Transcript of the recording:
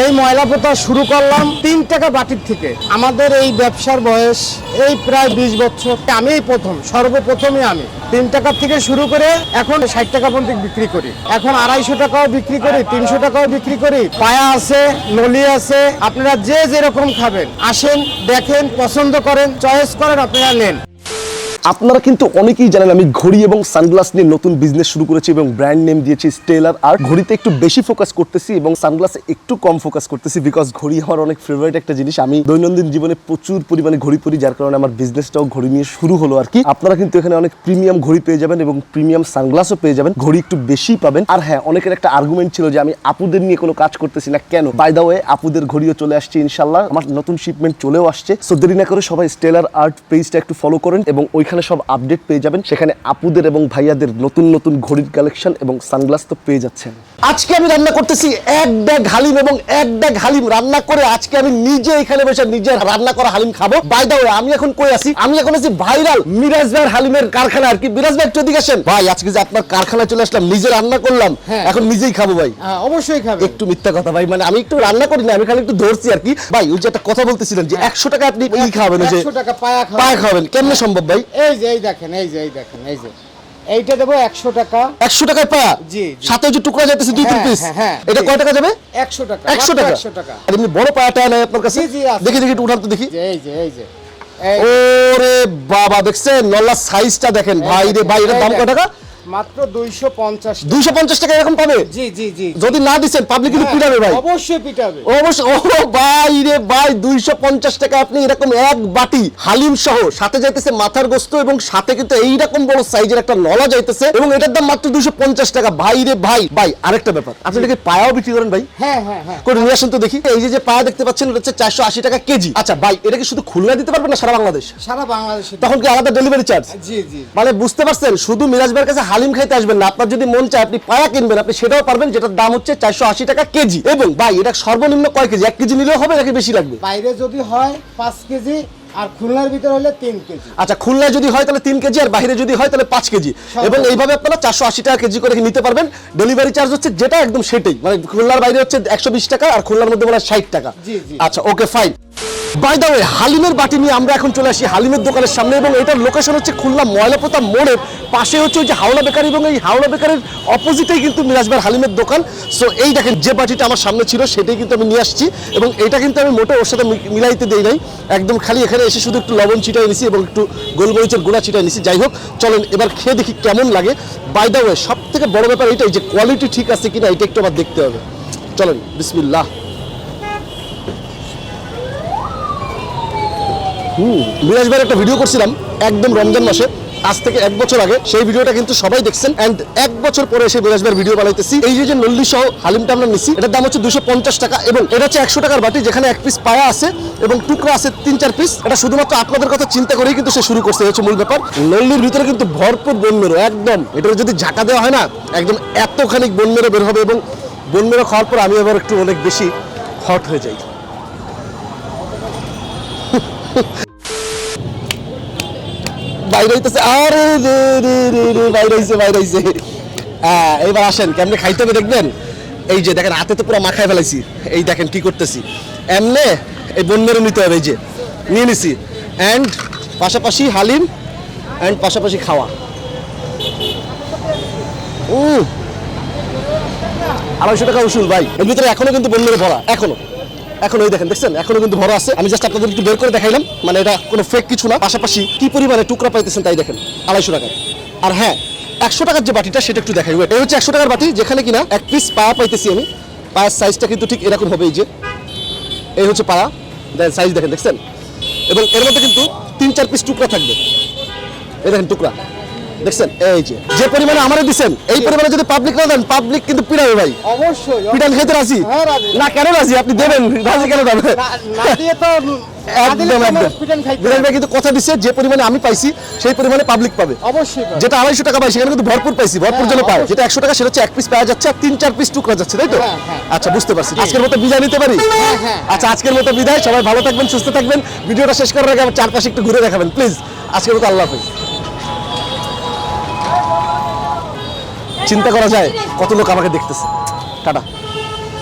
এই ময়লা পোতা শুরু করলাম তিন টাকা বাটির থেকে। আমাদের এই ব্যবসার বয়স এই প্রায় বিশ বছর। আমি এই প্রথম, সর্বপ্রথমই আমি। তিন টাকা থেকে শুরু করে এখন ষাট টাকা পর্যন্ত বিক্রি করি। এখন আড়াইশো টাকাও বিক্রি করি, তিনশো টাকাও বিক্রি করি। পায়া আছে, নলি আছে, আপনারা যে যেরকম খাবেন, আসেন, দেখেন, পছন্দ করেন, চয়েস করেন, আপনারা নেন। আপনারা কিন্তু অনেকেই জানেন আমি ঘড়ি এবং সানগ্লাস নিয়ে নতুন বিজনেস শুরু করেছি এবং ব্র্যান্ড নেম দিয়েছি স্টেলার আর ঘড়িতে একটু বেশি ফোকাস করতেছি এবং সানগ্লাসে একটু কম ফোকাস করতেছি বিকজ ঘড়ি আমার অনেক ফেভারিট একটা জিনিস। আমি দৈনন্দিন জীবনে প্রচুর পরিমাণে ঘড়ি পরি, যার কারণে আমার বিজনেসটাও ঘড়ি নিয়ে শুরু হলো আর কি। আপনারা কিন্তু এখানে অনেক প্রিমিয়াম ঘড়ি পেয়ে যাবেন এবং প্রিমিয়াম সানগ্লাসও পেয়ে যাবেন। ঘড়ি একটু বেশি পাবেন। আর হ্যাঁ অনেকের একটা আর্গুমেন্ট ছিল যে আমি আপুদের নিয়ে কোনো কাজ করতেছি না কেন? বাই দা ওয়ে আপুদের ঘড়িও চলে আসছে ইনশাল্লাহ আমার নতুন শিপমেন্ট চলেও আসছে। সো দেরি না করে সবাই স্টেলার আর্ট পেজটা একটু ফলো করেন এবং ওইখানে সব আপডেট পেয়ে যাবেন। সেখানে আপুদের এবং ভাইয়াদের নতুন নতুন ঘড়ির কালেকশন এবং সানগ্লাস তো পেয়ে যাচ্ছেন। আজকে আমি রান্না করতেছি এক ব্যাগ হালিম এবং এক ব্যাগ হালিম রান্না করে আজকে আমি নিজে এখানে বসে নিজে রান্না করা হালিম খাব। বাই দা আমি এখন কই আছি? আমি এখন আছি ভাইরাল মিরাজ ভাইয়ের হালিমের কারখানা আর কি। মিরাজ ভাই একটু এদিকে আসেন। ভাই আজকে যে আপনার কারখানায় চলে আসলাম নিজে রান্না করলাম হ্যাঁ। এখন নিজেই খাব ভাই। হ্যাঁ, অবশ্যই খাবেন একটু মিথ্যা কথা ভাই মানে আমি একটু রান্না করি না আমি খালি একটু ধরছি আর কি। ভাই ওই যে একটা কথা বলতেছিলেন যে একশো টাকা আপনি ই খাবেন ওই যে একশো টাকা পায়া খাবেন পায়ে খাবেন কেমনে সম্ভব ভাই? এই যে এই দেখেন এই যে এই দেখেন এই যে। এইটা দেবো একশো টাকা। একশো টাকায় পা জি। সাথে যে টুকরা যাইতেছে দুই তিন হ্যাঁ, পিস হ্যাঁ, হ্যাঁ, এটা কয় টাকা যাবে? একশো টাকা একশো টাকা। একশো টাকা। এমনি বড় পায়াটা নাই আপনার কাছে? দেখি দেখি একটু উঠান তো দেখি এই যে এই যে। ওরে বাবা দেখছেন? নল্লা সাইজটা দেখেন। ভাই রে ভাই এটার দাম কয় টাকা? মাত্র দুইশো পঞ্চাশ দুইশো পঞ্চাশ টাকা এরকম পাবে? জি জি জি। যদি না দিচ্ছেন পাবলিক কিন্তু পিটাবে ভাই। অবশ্যই পিটাবে। অবশ্যই ও ভাই রে ভাই দুইশো পঞ্চাশ টাকা আপনি এরকম এক বাটি হালিম সহ সাথে যাইতেছে মাথার গোস্ত এবং সাথে কিন্তু এইরকম বড় সাইজের একটা নলা যাইতেছে এবং এটার দাম মাত্র দুইশো পঞ্চাশ টাকা। ভাই রে ভাই ভাই আরেকটা ব্যাপার। আপনি এটাকে পায়াও বিক্রি করেন ভাই। হ্যাঁ হ্যাঁ হ্যাঁ। নিয়ে আসুন তো দেখি। এই যে যে পায়া দেখতে পাচ্ছেন এটা হচ্ছে চারশো আশি টাকা কেজি। আচ্ছা ভাই এটা কি শুধু খুলনা দিতে পারবেন না সারা বাংলাদেশ? সারা বাংলাদেশ তখন কি আলাদা ডেলিভারি চার্জ জি জি। মানে বুঝতে পারছেন শুধু মিরাজ ভাইয়ের কাছে হালিম খাইতে আসবেন না। আপনার যদি মন চায় আপনি পায়া কিনবেন আপনি সেটাও পারবেন যেটার দাম হচ্ছে চারশো আশি টাকা কেজি। এবং ভাই এটা সর্বনিম্ন কয় কেজি? এক কেজি নিলেও হবে নাকি বেশি লাগবে? বাইরে যদি হয় পাঁচ কেজি আর খুলনার ভিতরে হলে তিন কেজি। আচ্ছা খুলনায় যদি হয় তাহলে তিন কেজি আর বাইরে যদি হয় তাহলে পাঁচ কেজি। এবং এইভাবে আপনারা চারশো আশি টাকা কেজি করে নিতে পারবেন। ডেলিভারি চার্জ হচ্ছে যেটা একদম সেটাই। মানে খুলনার বাইরে হচ্ছে একশো বিশ টাকা আর খুলনার মধ্যে মানে ষাট টাকা। আচ্ছা okay fine by the way হালিমের বাটি নিয়ে আমরা এখন চলে আসি হালিমের দোকানের সামনে এবং এটার লোকেশন হচ্ছে খুলনা ময়লাপোতা মোড়ের পাশে হচ্ছে ওই যে হাওড়া বেকারি এবং এই হাওড়া বেকারির অপোজিটেই কিন্তু মিরাজবার হালিমের দোকান। সো এই দেখেন, যে বাটিটা আমার সামনে ছিল সেটাই কিন্তু আমি নিয়ে আসছি এবং এটা কিন্তু আমি মোটে ওর সাথে মিলাইতে দেই নাই। একদম খালি এখানে এসে শুধু একটু লবণ ছিটাই নিছি এবং একটু গোলমরিচের গুঁড়া ছিটাই নিছি। যাই হোক, চলেন, এবার খেয়ে দেখি কেমন লাগে। বাই দা ওয়ে সব থেকে বড় ব্যাপার এটাই যে কোয়ালিটি ঠিক আছে কিনা, এটা একটু আবার দেখতে হবে। চলেন, বিসমিল্লাহ। মিরাজ ভাইয়ের একটা ভিডিও করছিলাম, একদম রমজান মাসে। আজ থেকে এক বছর আগে, সেই ভিডিওটা কিন্তু সবাই দেখছেন। অ্যান্ড এক বছর পরে সেই ভাইয়ের ভিডিও বানাইতেছি। এই যে নল্লি সহ হালিমটা আমরা নিছি, এটার দাম হচ্ছে দুশো টাকা এবং এটা হচ্ছে একশো টাকার বাটি, যেখানে এক পিস পায়া আছে এবং টুকরা আছে তিন চার পিস এটা শুধুমাত্র আপনাদের কথা চিন্তা করেই কিন্তু সে শুরু করছে হচ্ছে মূল ব্যাপার। নল্লির ভিতরে কিন্তু ভরপুর বন মেরো, একদম। এটা যদি ঝাঁকা দেওয়া হয় না, একদম এতখানি বন মেরো বের হবে এবং বন মেরো খাওয়ার পর আমি আবার একটু অনেক বেশি হট হয়ে যাই। বাইরে হইতেছে আরে রে রে রে রে বাইরে হইছে বাইরে হইছে হ্যাঁ এইবার আসেন, কেমনে খাইতে হবে দেখবেন? এই যে দেখেন, হাতে তো পুরো মাখায় ফেলাইছি। এই দেখেন কি করতেছি। এমনে এই বন্যেরও নিতে হবে, এই যে। নিয়ে নিছি। অ্যান্ড পাশাপাশি হালিম অ্যান্ড পাশাপাশি খাওয়া। আড়াইশো টাকা উসুল, ভাই। এর ভিতরে এখনও কিন্তু বন্যের ভরা, এখনও। এখন ওই দেখেন, দেখছেন? এখনও কিন্তু ভরা আছে। আমি জাস্ট আপনাদের একটু বের করে দেখাইলাম। মানে এটা কোনো ফেক কিছু না। পাশাপাশি কি পরিমাণে টুকরা পাইতেছেন তাই দেখেন, আড়াইশো টাকায়। আর হ্যাঁ একশো টাকার যে বাটিটা, সেটা একটু দেখাই। এই হচ্ছে একশো টাকার বাটি, যেখানে কিনা এক পিস পায়া পাইতেছি আমি। পায়ের সাইজটা কিন্তু ঠিক এরকম হবে, এই যে। এই হচ্ছে পায়া। দেখেন সাইজ দেখেন, দেখছেন? এবং এর মধ্যে কিন্তু তিন, চার পিস টুকরা থাকবে। এই দেখেন টুকরা। দেখছেন এই যে যে পরিমাণে আমারে দিচ্ছেন এই পরিমাণে যদি পাবলিক না দেন পাবলিক কিন্তু পিড়াবে ভাই। অবশ্যই পিটান খেতে রাজি? হ্যাঁ, না কেন রাজি? আপনি দেবেন রাজি কেন দেবেন না- না দিয়ে তো না দিলে একদম তো একদম। মানুষ পিটান খাইতে বিরাট ভাই কিন্তু কথা দিচ্ছে যে পরিমাণে আমি পাইছি সেই পরিমাণে পাবলিক পাবে। অবশ্যই যেটা আড়াইশো টাকা পাই সেখানে কিন্তু ভরপুর পাইছি ভরপুর হ্যাঁ, জন্য পায়। যেটা একশো টাকা সেটা হচ্ছে এক পিস পাওয়া যাচ্ছে আর তিন চার পিস টুকরা যাচ্ছে তাই তো? হ্যাঁ। আচ্ছা বুঝতে পারছি। আজকের মতো বিদায় নিতে পারি। আচ্ছা আজকের মতো বিদায়। সবাই ভালো থাকবেন সুস্থ থাকবেন। ভিডিওটা শেষ করার আগে আমার চারপাশে একটু ঘুরে দেখাবেন প্লিজ আজকের মতো আল্লাহ হাফিজ। চিন্তা করা যায় কত লোক আমাকে দেখতেছে। টাটা।